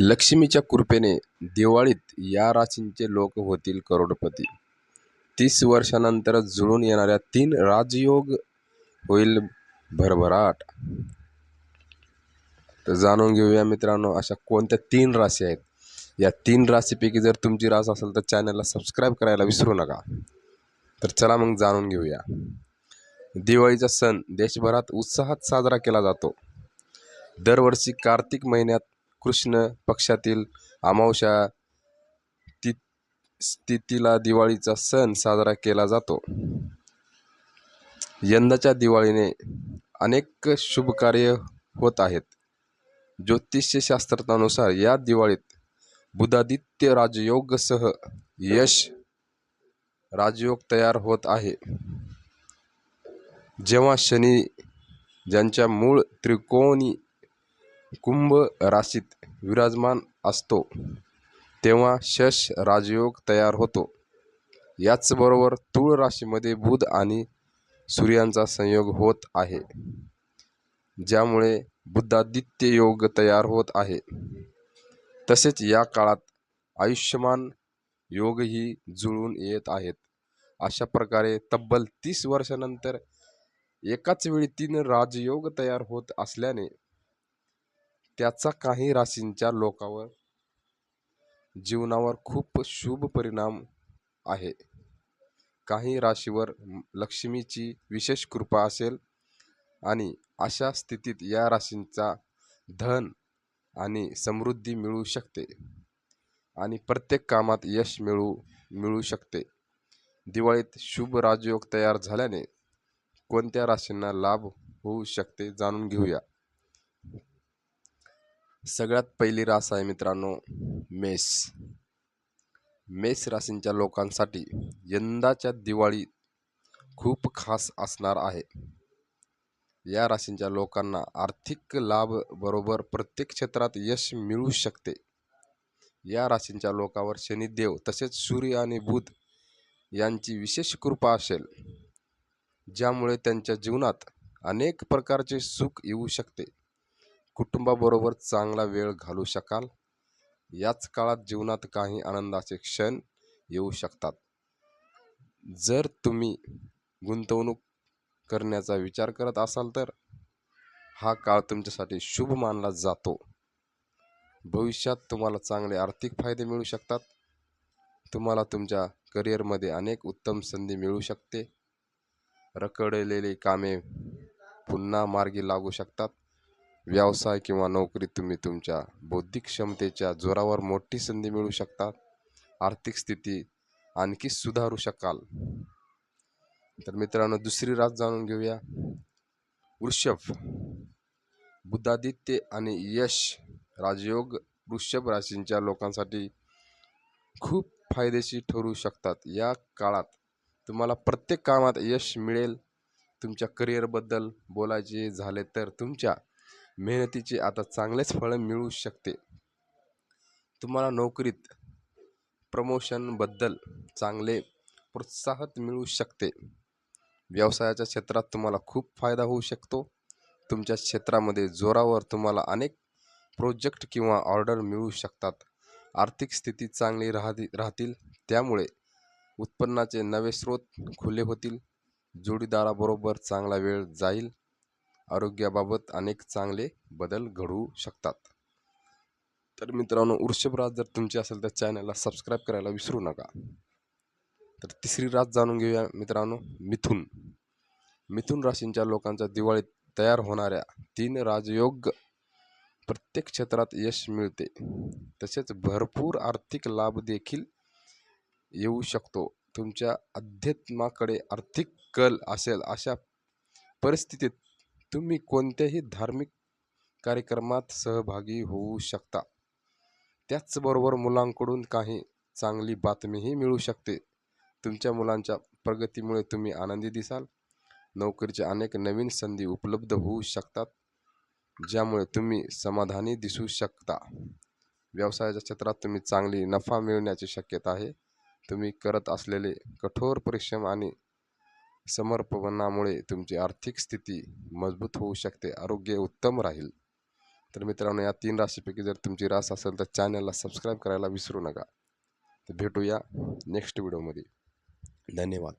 लक्ष्मीच्या कृपेने दिवाळीत या राशींचे लोक होतील करोडपती. तीस वर्षानंतर जुळून येणाऱ्या तीन राजयोग होईल भरभराट. तर जाणून घेऊया मित्रांनो अशा कोणत्या तीन राशी आहेत? या तीन राशीपैकी जर तुमची रास असेल तर चॅनलला सबस्क्राईब करायला विसरू नका. तर चला मग जाणून घेऊया. दिवाळीचा सण देशभरात उत्साहात साजरा केला जातो. दरवर्षी कार्तिक महिन्यात कृष्ण पक्षातील अमावस्या ति स्थितीला दिवाळीचा सण साजरा केला जातो. यंदाच्या दिवाळीने अनेक शुभकार्य होत आहेत. ज्योतिषशास्त्रानुसार या दिवाळीत बुधादित्य राजयोगसह यश राजयोग तयार होत आहे. जेव्हा शनी ज्यांच्या मूळ त्रिकोणी कुंभ राशीत विराजमान असतो तेव्हा शश राजयोग तयार होतो. याचबरोबर तूळ राशीमध्ये बुध आणि सूर्यांचा संयोग होत आहे ज्यामुळे बुद्धादित्य योग तयार होत आहे. तसेच या काळात आयुष्यमान योगही जुळून येत आहेत. अशा प्रकारे तब्बल तीस वर्षानंतर एकाच वेळी तीन राजयोग तयार होत असल्याने त्याचा काही राशींच्या लोकांवर जीवनावर खूप शुभ परिणाम आहे. काही राशीवर लक्ष्मीची विशेष कृपा असेल आणि अशा स्थितीत या राशींचा धन आणि समृद्धी मिळू शकते आणि प्रत्येक कामात यश मिळू मिळू शकते. दिवाळीत शुभ राजयोग तयार झाल्याने कोणत्या राशींना लाभ होऊ शकते जाणून घेऊया. सगळ्यात पहिली रास आहे मित्रांनो मेष. मेष राशींच्या लोकांसाठी यंदाच्या दिवाळी खूप खास असणार आहे. या राशींच्या लोकांना आर्थिक लाभ बरोबर प्रत्येक क्षेत्रात यश मिळू शकते. या राशींच्या लोकांवर शनिदेव तसेच सूर्य आणि बुध यांची विशेष कृपा असेल ज्यामुळे त्यांच्या जीवनात अनेक प्रकारचे सुख येऊ शकते. कुटुंबाबरोबर चांगला वेळ घालू शकाल. याच काळात जीवनात काही आनंदाचे क्षण येऊ शकतात. जर तुम्ही गुंतवणूक करण्याचा विचार करत असाल तर हा काळ तुमच्यासाठी शुभ मानला जातो. भविष्यात तुम्हाला चांगले आर्थिक फायदे मिळू शकतात. तुम्हाला तुमच्या करिअरमध्ये अनेक उत्तम संधी मिळू शकते. रखडलेली कामे पुन्हा मार्गी लागू शकतात. व्यवसाय किंवा नोकरीत तुम्ही तुमच्या बौद्धिक क्षमतेच्या जोरावर मोठी संधी मिळू शकतात आर्थिक स्थिती आणखी सुधारू शकाल. तर मित्रांनो दुसरी रास जाणून घेऊया. वृषभ बुद्धादित्य आणि यश राजयोग वृषभ राशींच्या लोकांसाठी खूप फायदेशीर ठरू शकतात. या काळात तुम्हाला प्रत्येक कामात यश मिळेल. तुमच्या करिअरबद्दल बोलायचे झाले तर तुमच्या मेहनतीचे आता चांगलेच फळ मिळू शकते. तुम्हाला नोकरीत प्रमोशनबद्दल चांगले प्रोत्साहन मिळू शकते. व्यवसायाच्या क्षेत्रात तुम्हाला खूप फायदा होऊ शकतो. तुमच्या क्षेत्रामध्ये जोरावर तुम्हाला अनेक प्रोजेक्ट किंवा ऑर्डर मिळू शकतात. आर्थिक स्थिती चांगली राहती राहतील. त्यामुळे उत्पन्नाचे नवे स्रोत खुले होतील. जोडीदाराबरोबर चांगला वेळ जाईल. आरोग्याबाबत अनेक चांगले बदल घडवू शकतात. तर मित्रांनो वृषभ राज जर तुमची असेल तर चॅनलला सबस्क्राईब करायला विसरू नका. तर तिसरी रास जाणून घेऊया मित्रांनो मिथुन. मिथुन राशींच्या लोकांच्या दिवाळीत तयार होणाऱ्या तीन राजयोग प्रत्येक क्षेत्रात यश मिळते. तसेच भरपूर आर्थिक लाभ देखील येऊ शकतो. तुमच्या अध्यात्माकडे आर्थिक कल असेल अशा परिस्थितीत तुम्ही कोणत्याही धार्मिक कार्यक्रमात सहभागी होऊ शकता. त्याचबरोबर मुलांकडून काही चांगली बातमीही मिळू शकते. तुमच्या मुलांच्या प्रगतीमुळे तुम्ही आनंदी दिसाल. नोकरीच्या अनेक नवीन संधी उपलब्ध होऊ शकतात ज्यामुळे तुम्ही समाधानी दिसू शकता. व्यवसायाच्या क्षेत्रात तुम्ही चांगली नफा मिळण्याची शक्यता आहे. तुम्ही करत असलेले कठोर परिश्रम आणि समर्पणामुळे तुमची आर्थिक स्थिती मजबूत होऊ शकते आरोग्य उत्तम राहील. तर मित्रांनो या तीन राशीपैकी जर तुमची रास असेल तर चॅनलला सबस्क्राईब करायला विसरू नका. तर भेटूया नेक्स्ट व्हिडिओमध्ये. धन्यवाद.